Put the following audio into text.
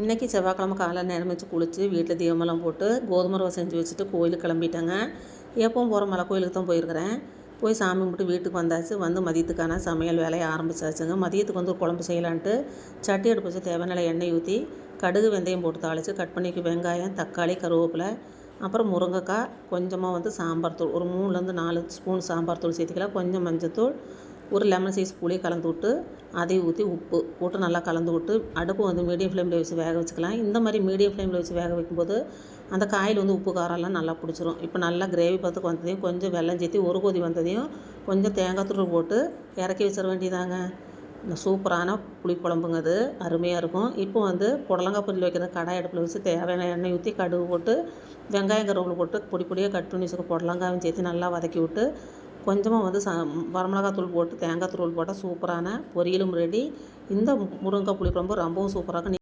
இன்றைக்கி செவ்வாய்க்கிழமை காலைல நேரம் வச்சு குளித்து வீட்டில் தீபமெல்லாம் போட்டு கோதுமை ரவை செஞ்சு வச்சுட்டு கோயிலுக்கு கிளம்பிட்டேங்க. எப்பவும் போகிற மலை கோயிலுக்கு தான் போயிருக்கிறேன். போய் சாமி கும்பிட்டு வீட்டுக்கு வந்தாச்சு. வந்து மதியத்துக்கான சமையல் வேலையை ஆரம்பிச்சாச்சுங்க. மதியத்துக்கு வந்து ஒரு குழம்பு செய்யலான்ட்டு சட்டி எடுப்பு வச்சு தேவையான எண்ணெய் ஊற்றி கடுகு வெந்தயம் போட்டு தாளித்து கட் பண்ணிக்கு வெங்காயம் தக்காளி கருவேப்பிலை அப்புறம் முருங்கைக்காய் கொஞ்சமாக வந்து சாம்பார் தூள். ஒரு மூணுலேருந்து நாலு ஸ்பூன் சாம்பார் தூள் சேர்த்துக்கலாம். கொஞ்சம் மஞ்சத்தூள் ஒரு லெமன் சைஸ் புளி கலந்து விட்டு அதையும் ஊற்றி உப்பு போட்டு நல்லா கலந்து விட்டு அடுப்பு வந்து மீடியம் ஃப்ளேமில் வச்சு வேக வச்சுக்கலாம். இந்த மாதிரி மீடியம் ஃப்ளேமில் வச்சு வேக வைக்கும்போது அந்த காயில் வந்து உப்பு காரம்லாம் நல்லா பிடிச்சிரும். இப்போ நல்லா கிரேவி பார்த்துக்கு வந்ததையும் கொஞ்சம் வெள்ளம் சேர்த்தி ஒரு கொதி வந்ததையும் கொஞ்சம் தேங்காய் தூள் போட்டு இறக்கி வச்சிட வேண்டியதாங்க. இந்த சூப்பரான புளிக்குழம்புங்க அது. அருமையாக இருக்கும். இப்போ வந்து புடலங்காய் பொரியல் வைக்கிற கடாய் அடுப்பில் வச்சு தேவையான எண்ணெய் ஊற்றி கடுகு போட்டு வெங்காயம் கருவேப்பிலை போட்டு பொடி பொடியாக கட் பண்ணி வச்சுக்க புடலங்காயும் சேர்த்து நல்லா வதக்கி விட்டு கொஞ்சமாக வந்து ச வரமிளகாய் தூள் போட்டு தேங்காய் தூள் போட்டால் சூப்பரான பொரியலும் ரெடி இந்த முருங்கைக்காய் புளிக்குழம்பு ரொம்பவும் சூப்பராக